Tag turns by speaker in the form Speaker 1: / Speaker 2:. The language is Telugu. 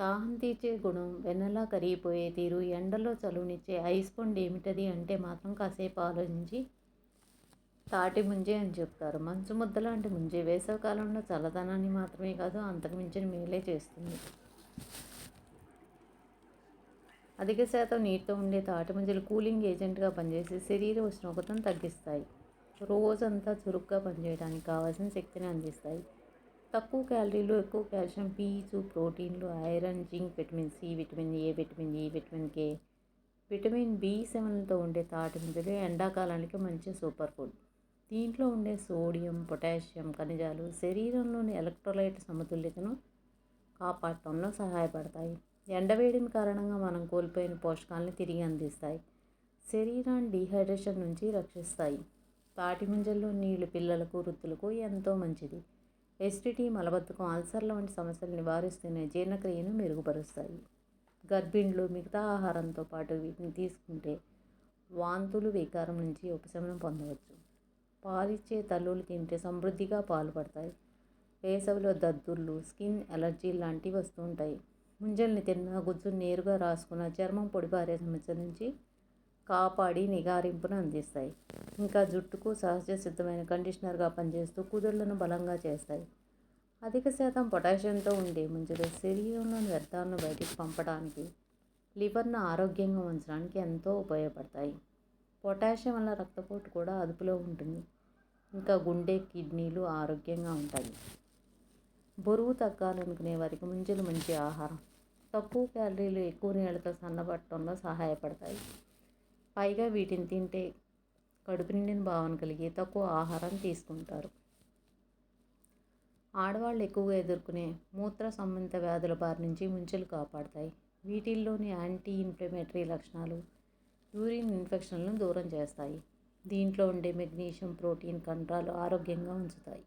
Speaker 1: దాహం తీర్చే గుణం వెన్నలా కరిగిపోయే తీరు ఎండలో చలువనిచ్చే ఐస్ పండు ఏమిటది అంటే మాత్రం కాసేపు ఆలోచించి తాటి ముంజే అని చెప్తారు. మంచు ముద్ద లాంటి ముంజే వేసవికాలంలో చల్లదనాన్ని మాత్రమే కాదు అంతకుమించిన మేలే చేస్తుంది. అధిక శాతం నీటితో ఉండే తాటి ముంజలు కూలింగ్ ఏజెంట్గా పనిచేసి శరీర ఉష్ణోగ్రతను తగ్గిస్తాయి. రోజంతా చురుగ్గా పనిచేయడానికి కావాల్సిన శక్తిని అందిస్తాయి. తక్కువ క్యాలరీలు ఎక్కువ కాల్షియం పీచు ప్రోటీన్లు iron zinc vitamin C vitamin A vitamin E vitamin K. Vitamin B సెవెన్తో ఉండే తాటి ముంజలు ఎండాకాలానికి మంచి సూపర్ ఫుడ్. దీంట్లో ఉండే సోడియం పొటాషియం ఖనిజాలు శరీరంలోని ఎలక్ట్రోలైట్ సమతుల్యతను కాపాడటంలో సహాయపడతాయి. ఎండవేడిని కారణంగా మనం కోల్పోయిన పోషకాలను తిరిగి అందిస్తాయి. శరీరాన్ని డీహైడ్రేషన్ నుంచి రక్షిస్తాయి. తాటి ముంజల్లో నీళ్ళు పిల్లలకు వృత్తులకు ఎంతో మంచిది. ఎసిడిటీ మలబద్ధకం అల్సర్ల వంటి సమస్యలు నివారిస్తూనే జీర్ణక్రియను మెరుగుపరుస్తాయి. గర్భిణులు మిగతా ఆహారంతో పాటు వీటిని తీసుకుంటే వాంతులు వికారం నుంచి ఉపశమనం పొందవచ్చు. పాలిచ్చే తల్లులు తింటే సమృద్ధిగా పాలు పడతాయి. వేసవిలో దద్దుర్లు స్కిన్ ఎలర్జీ లాంటివి వస్తూ ఉంటాయి. ముంజల్ని తిన్న గుజ్జు నేరుగా రాసుకున్న చర్మం పొడిబారే సమస్య నుంచి కాపాడి నిగారింపును అందిస్తాయి. ఇంకా జుట్టుకు సహజ సిద్ధమైన కండిషనర్గా పనిచేస్తూ కుదుళ్ళను బలంగా చేస్తాయి. అధిక శాతం పొటాషియంతో ఉండే ముంజలు శరీరంలోని వ్యర్థాలను బయటికి పంపడానికి లివర్ను ఆరోగ్యంగా ఉంచడానికి ఎంతో ఉపయోగపడతాయి. పొటాషియం వల్ల రక్తపోటు కూడా అదుపులో ఉంటుంది. ఇంకా గుండె కిడ్నీలు ఆరోగ్యంగా ఉంటాయి. బరువు తగ్గాలనుకునే వారికి ముంజలు మంచి ఆహారం. తక్కువ క్యాలరీలు ఎక్కువ నీళ్ళతో సన్నబట్టడంలో సహాయపడతాయి. పైగా వీటిని తింటే కడుపు నిండిన భావన కలిగి తక్కువ ఆహారం తీసుకుంటారు. ఆడవాళ్ళు ఎక్కువగా ఎదుర్కొనే మూత్ర సంబంధిత వ్యాధుల బారి నుంచి ముంచెలు కాపాడతాయి. వీటిల్లోని యాంటీ ఇన్ఫ్లమేటరీ లక్షణాలు యూరిన్ ఇన్ఫెక్షన్లను దూరం చేస్తాయి. దీంట్లో ఉండే మెగ్నీషియం ప్రోటీన్ కండరాలు ఆరోగ్యంగా ఉంచుతాయి.